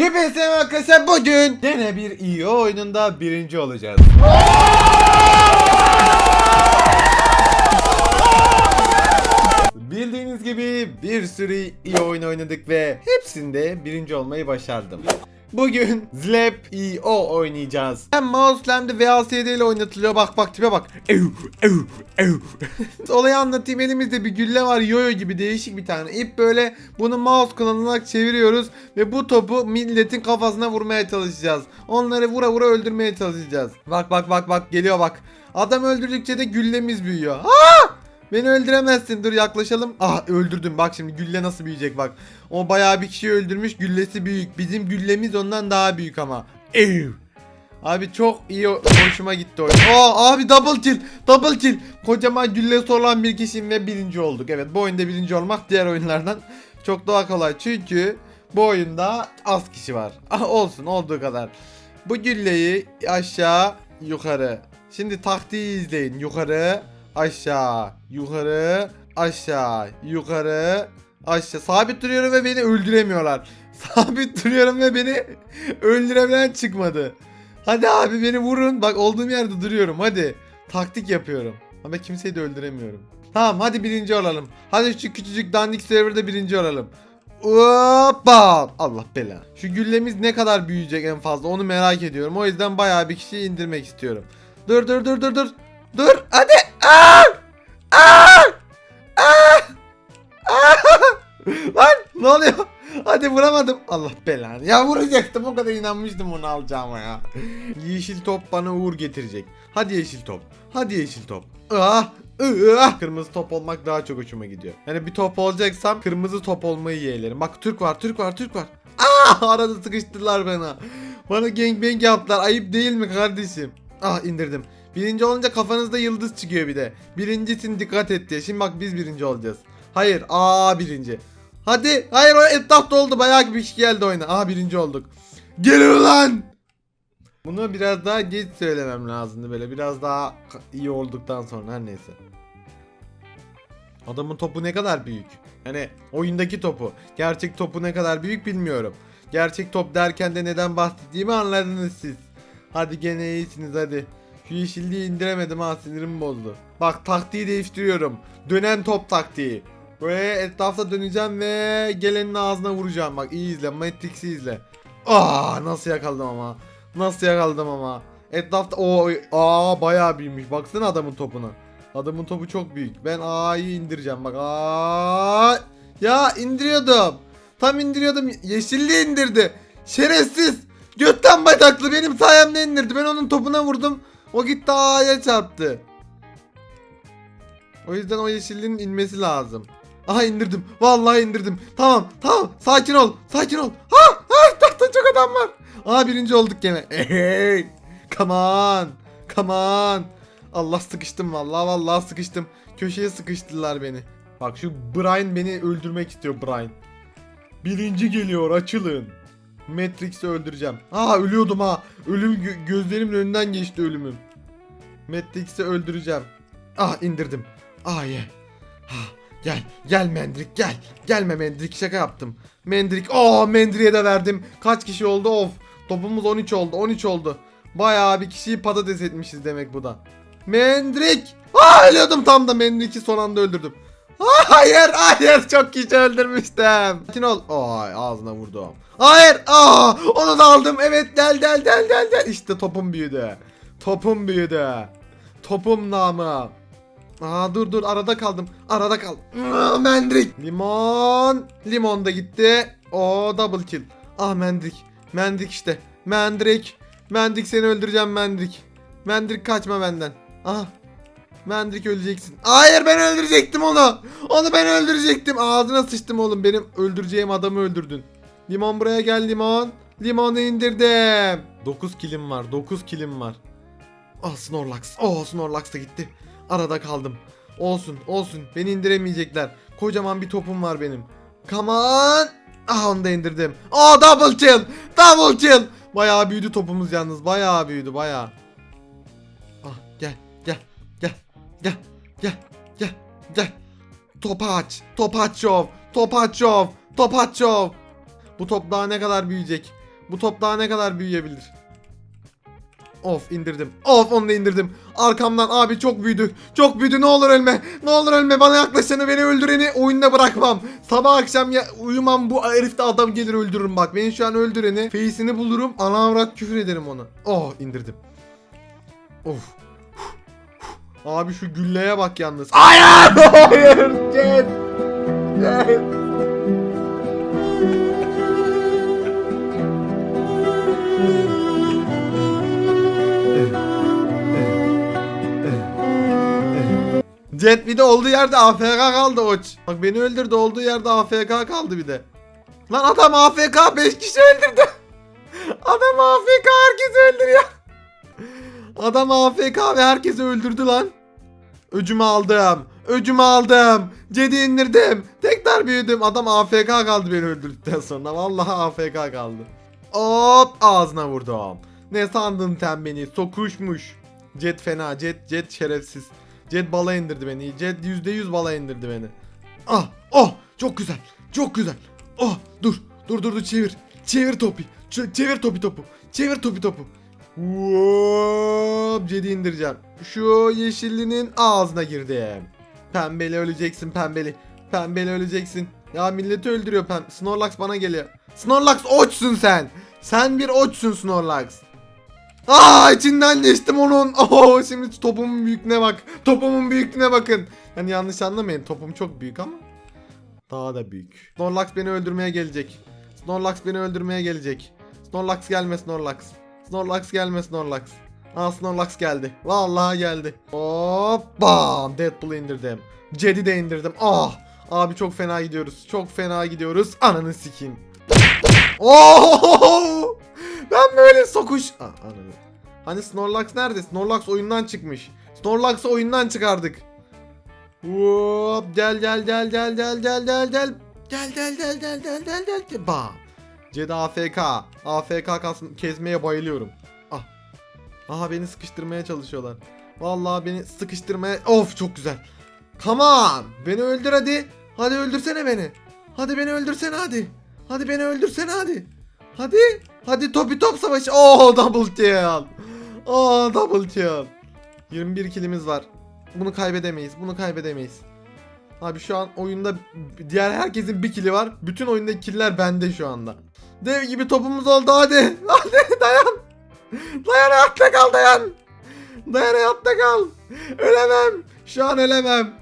Hepinize arkadaşlar bugün yine bir iyi oyununda birinci olacağız. Bildiğiniz gibi bir sürü iyi oyun oynadık ve hepsinde birinci olmayı başardım. Bugün Zlap EO oynayacağız. Hem mouse hem de VLCD ile oynatılıyor. Bak bak tipe bak. Ev, ev, ev. Olayı anlatayım. Elimizde bir gülle var. Yoyo gibi değişik bir tane ip böyle. Bunu mouse kullanarak çeviriyoruz. Ve bu topu milletin kafasına vurmaya çalışacağız. Onları vura vura öldürmeye çalışacağız. Bak bak bak bak geliyor bak. Adam öldürdükçe de güllemiz büyüyor. Aa! Beni öldüremezsin. Dur yaklaşalım. Ah öldürdüm. Bak şimdi gülle nasıl büyüyecek bak. O bayağı bir kişi öldürmüş. Güllesi büyük. Bizim güllemiz ondan daha büyük ama. Ev. Abi çok iyi hoşuma gitti oyun. Aa abi double kill. Double kill. Kocaman güllesi olan bir kişiyim ve birinci olduk. Evet bu oyunda birinci olmak diğer oyunlardan çok daha kolay. Çünkü bu oyunda az kişi var. Ah olsun olduğu kadar. Bu gülleyi aşağı yukarı. Şimdi taktiği izleyin. Yukarı aşağı yukarı aşağı yukarı aşağı. Sabit duruyorum ve beni öldüremiyorlar. Sabit duruyorum ve beni öldürebilen çıkmadı. Hadi abi beni vurun. Bak olduğum yerde duruyorum. Hadi. Taktik yapıyorum. Ama kimseyi de öldüremiyorum. Tamam hadi birinci olalım. Hadi şu küçücük dandik serverda birinci olalım. Hoppa! Allah bela. Şu güllemiz ne kadar büyüyecek en fazla onu merak ediyorum. O yüzden bayağı bir kişiyi indirmek istiyorum. Dur dur dur dur dur. Dur hadi. Aa! Aa! Aa! Aa! Lan ne oluyor? Hadi vuramadım. Allah belanı. Ya vuracaktım o kadar inanmıştım onu alacağıma ya. Yeşil top bana uğur getirecek. Hadi yeşil top. Hadi yeşil top. Ah! Ah! Kırmızı top olmak daha çok hoşuma gidiyor. Yani bir top olacaksam kırmızı top olmayı yeğlerim. Bak Türk var, Türk var, Türk var. Ah! Arada sıkıştırdılar bana. Bana gangbang yaptılar. Ayıp değil mi kardeşim? Ah indirdim. Birinci olunca kafanızda yıldız çıkıyor bir de. Birincisin dikkat et diye. Şimdi bak biz birinci olacağız. Hayır. Aa birinci. Hadi. Hayır o etrafta oldu. Bayağı bir kişi geldi oyuna. Aa birinci olduk. Gelin lan. Bunu biraz daha geç söylemem lazımdı böyle. Biraz daha iyi olduktan sonra her neyse. Adamın topu ne kadar büyük? Hani oyundaki topu. Gerçek topu ne kadar büyük bilmiyorum. Gerçek top derken de neden bahsettiğimi anladınız siz. Hadi gene iyisiniz hadi. Şu yeşilliği indiremedim ha sinirim bozdu. Bak taktiği değiştiriyorum. Dönen top taktiği. Böyle etrafta döneceğim ve gelenin ağzına vuracağım. Bak iyi izle. Matrix'i izle. Aa nasıl yakaladım ama. Nasıl yakaladım ama. Etrafta o aa bayağı büyümüş. Baksana adamın topuna. Adamın topu çok büyük. Ben A'yı indireceğim bak. Aa ya indiriyordum. Tam indiriyordum. Yeşilliği indirdi. Şerefsiz. Götten bataklı benim sayemde indirdi. Ben onun topuna vurdum. O gitti A'ya çarptı. O yüzden o yeşilliğin inmesi lazım. Aha indirdim. Vallahi indirdim. Tamam tamam. Sakin ol. Sakin ol. Ha ha tahta çok adam var. Aa birinci olduk gene. Hey. Come on. Come on. Allah sıkıştım vallahi vallahi sıkıştım. Köşeye sıkıştırdılar beni. Bak şu Brian beni öldürmek istiyor Brian. Birinci geliyor açılın. Matrix'i öldüreceğim. Aa ölüyordum ha. Ölüm gö- gözlerimin önünden geçti ölümüm. Matrix'i öldüreceğim. Ah indirdim. Ah ye. Ah, gel gel Mendrik gel. Gelme Mendrik şaka yaptım. Mendrik. Aa Mendrik'e de verdim. Kaç kişi oldu of. Topumuz 13 oldu 13 oldu. Bayağı bir kişiyi patates etmişiz demek bu da. Mendrik. Aa ölüyordum tam da Mendrik'i son anda öldürdüm. Hayır hayır çok kişi öldürmüştüm. Sakin ol. Ay ağzına vurdum. Hayır. Aa onu da aldım. Evet del del del del del. İşte topum büyüdü. Topum büyüdü. Topum namı. Aa dur dur arada kaldım. Arada kaldım. Aa, Mendrik. Limon. Limon da gitti. O double kill. Ah Mendrik. Mendrik işte. Mendrik. Mendrik seni öldüreceğim Mendrik. Mendrik kaçma benden. Ah. Mendrik öleceksin. Hayır ben öldürecektim onu. Onu ben öldürecektim. Ağzına sıçtım oğlum. Benim öldüreceğim adamı öldürdün. Limon buraya gel limon. Limonu indirdim. 9 kilim var. 9 kilim var. Ah Snorlax. Oh Snorlax da gitti. Arada kaldım. Olsun olsun. Beni indiremeyecekler. Kocaman bir topum var benim. Come on. Ah onu da indirdim. Oh double kill. Double kill. Bayağı büyüdü topumuz yalnız. Bayağı büyüdü bayağı. Ah gel gel gel gel gel gel gel. Top aç. Top aç şov. Top aç şov. Top aç şov. Bu top daha ne kadar büyüyecek? Bu top daha ne kadar büyüyebilir? Of indirdim. Of onu da indirdim. Arkamdan abi çok büyüdü. Çok büyüdü ne olur ölme. Ne olur ölme bana yaklaşanı beni öldüreni oyunda bırakmam. Sabah akşam ya uyumam bu herifte adam gelir öldürürüm bak. Beni şu an öldüreni face'ini bulurum. Ana avrat küfür ederim ona. Oh indirdim. Of. Abi şu gülleye bak yalnız. Hayır! Hayır! Jet! Jet! Jet bir de olduğu yerde AFK kaldı oç. Bak beni öldürdü olduğu yerde AFK kaldı bir de. Lan adam AFK 5 kişi öldürdü. Adam AFK herkesi öldürüyor. Adam AFK ve herkesi öldürdü lan. Öcümü aldım. Öcümü aldım. Cedi indirdim. Tekrar büyüdüm. Adam AFK kaldı beni öldürdükten sonra. Vallahi AFK kaldı. Hop ağzına vurdum. Ne sandın sen beni? Sokuşmuş. Jet fena. Jet jet şerefsiz. Jet bala indirdi beni. Jet %100 bala indirdi beni. Ah! Oh! Çok güzel. Çok güzel. Oh! Dur. Dur dur dur çevir. Çevir topu. Ç- çevir topu topu. Çevir topu topu. Hop! Jet'i indireceğim. Şu yeşillinin ağzına girdim. Pembeli öleceksin pembeli. Pembeli öleceksin. Ya milleti öldürüyor pem. Snorlax bana geliyor. Snorlax oçsun sen. Sen bir oçsun Snorlax. Aa içinden geçtim onun. Oo şimdi topumun büyüklüğüne bak. Topumun büyüklüğüne bakın. Yani yanlış anlamayın. Topum çok büyük ama daha da büyük. Snorlax beni öldürmeye gelecek. Snorlax beni öldürmeye gelecek. Snorlax gelme Snorlax. Snorlax gelme Snorlax. Aa Snorlax geldi. Vallahi geldi. Hop bam. Deadpool'u indirdim. Jed'i de indirdim. Ah. Abi çok fena gidiyoruz. Çok fena gidiyoruz. Ananı sikeyim. Oo! Ben böyle sokuş... Aa, anladım. Hani Snorlax nerede? Snorlax oyundan çıkmış. Snorlax'ı oyundan çıkardık. Hop gel gel gel gel gel gel gel. Gel gel gel gel gel gel gel gel. Bam. Ceda AFK. AFK kalsın bayılıyorum. Ah. Aha beni sıkıştırmaya çalışıyorlar. Vallahi beni sıkıştırmaya... Of çok güzel. Come on. Beni öldür hadi. Hadi öldürsene beni. Hadi beni öldürsene hadi. Hadi beni öldürsene hadi. Hadi. Hadi topi top savaşı. Oo double kill. Oo double kill. 21 kilimiz var. Bunu kaybedemeyiz. Bunu kaybedemeyiz. Abi şu an oyunda diğer herkesin bir kili var. Bütün oyundaki killer bende şu anda. Dev gibi topumuz oldu hadi. Hadi dayan. Dayan hayatta kal dayan. Dayan hayatta kal. Ölemem. Şu an ölemem.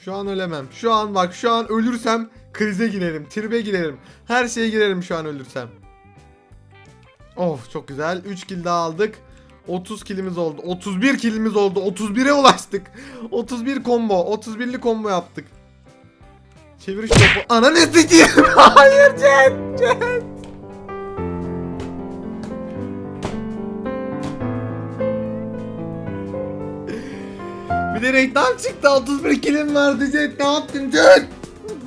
Şu an ölemem. Şu an bak şu an ölürsem krize girerim. Tribe girerim. Her şeye girerim şu an ölürsem. Of çok güzel. 3 kill daha aldık. 30 killimiz oldu. 31 killimiz oldu. 31'e ulaştık. 31 combo. 31'li combo yaptık. Çevir şu topu. Ananı sikeyim. Hayır Jet. Jet. Bir de reklam çıktı 31 kilim vardı Jet ne yaptın Jet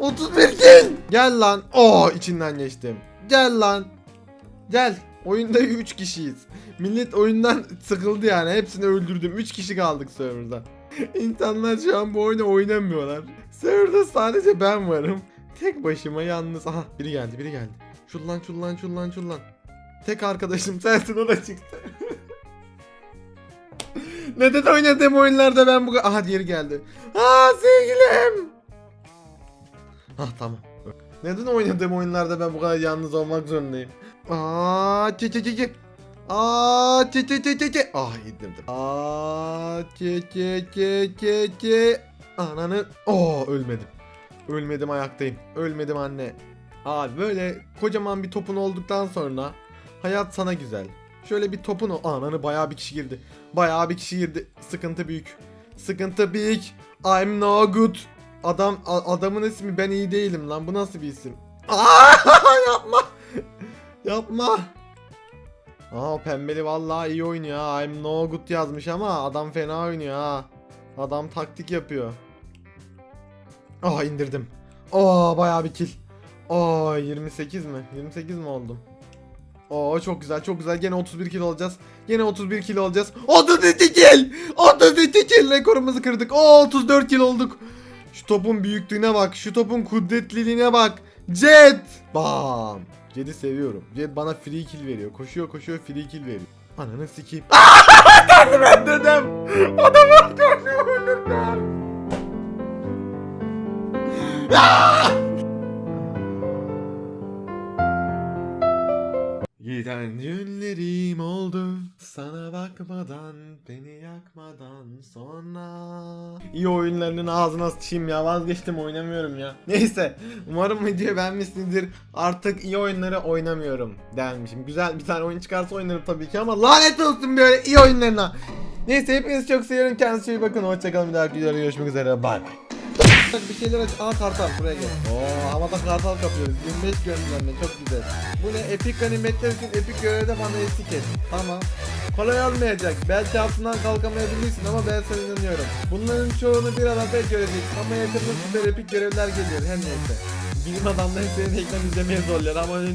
31 kill Gel lan Oo içinden geçtim Gel lan Gel Oyunda 3 kişiyiz Millet oyundan sıkıldı yani hepsini öldürdüm 3 kişi kaldık serverda İnsanlar şu an bu oyunu oynamıyorlar Serverda sadece ben varım Tek başıma yalnız Aha biri geldi biri geldi Şullan şullan şullan şullan Tek arkadaşım sensin o da çıktı Neden oynadığım oyunlarda ben bu. Aha diğeri geldi. Aa sevgilim. Ah tamam. Neden oynadığım oyunlarda ben bu kadar yalnız olmak zorundayım? Aa çe çe çe çe. Aa çe çe çe çe çe. Ah indirdim. Aa çe çe çe çe çe. Ananı. Oo ölmedim. Ölmedim ayaktayım. Ölmedim anne. Abi böyle kocaman bir topun olduktan sonra hayat sana güzel. Şöyle bir topun o. Ananı bayağı bir kişi girdi. Bayağı bir kişi girdi. Sıkıntı büyük. Sıkıntı büyük. I'm no good. Adam adamın ismi ben iyi değilim lan. Bu nasıl bir isim? Aa, yapma. Yapma. Aa o pembeli vallahi iyi oynuyor. I'm no good yazmış ama adam fena oynuyor ha. Adam taktik yapıyor. Aa indirdim. Aa bayağı bir kill. Aa 28 mi? 28 mi oldum? Oo çok güzel çok güzel gene 31 kilo olacağız. Gene 31 kilo olacağız. 32 kill. 32 kill rekorumuzu kırdık. Oo 34 kilo olduk. Şu topun büyüklüğüne bak. Şu topun kudretliliğine bak. Jet. Bam. Cedi seviyorum. Ced bana free kill veriyor. Koşuyor koşuyor free kill veriyor. Ananı sikeyim. Geldi ben dedem. Adamı gördüm ölürler. Giden günlerim oldu. Sana bakmadan Beni yakmadan sonra. İyi oyunlarının ağzına sıçayım ya. Vazgeçtim oynamıyorum ya. Neyse umarım videoyu beğenmişsinizdir. Artık iyi oyunları oynamıyorum Dermişim. Güzel bir tane oyun çıkarsa oynarım tabii ki ama Lanet olsun böyle iyi oyunlarına. Neyse hepinizi çok seviyorum. Kendinize iyi bakın. Hoşçakalın bir dahaki videoda görüşmek üzere. Bay bay Bak bir şeyler aç. Aa kartal buraya gel. Oo havada kartal kapıyoruz. 25 gönderme çok güzel. Bu ne? Epik ganimetler için epik görevde bana et. Tamam. Kolay olmayacak. Belki altından kalkamayabilirsin ama ben sana inanıyorum. Bunların çoğunu bir arada göreceksin ama yakında süper epik görevler geliyor her neyse. Bilim adamları senin ekran izlemeye zorlar ama önünde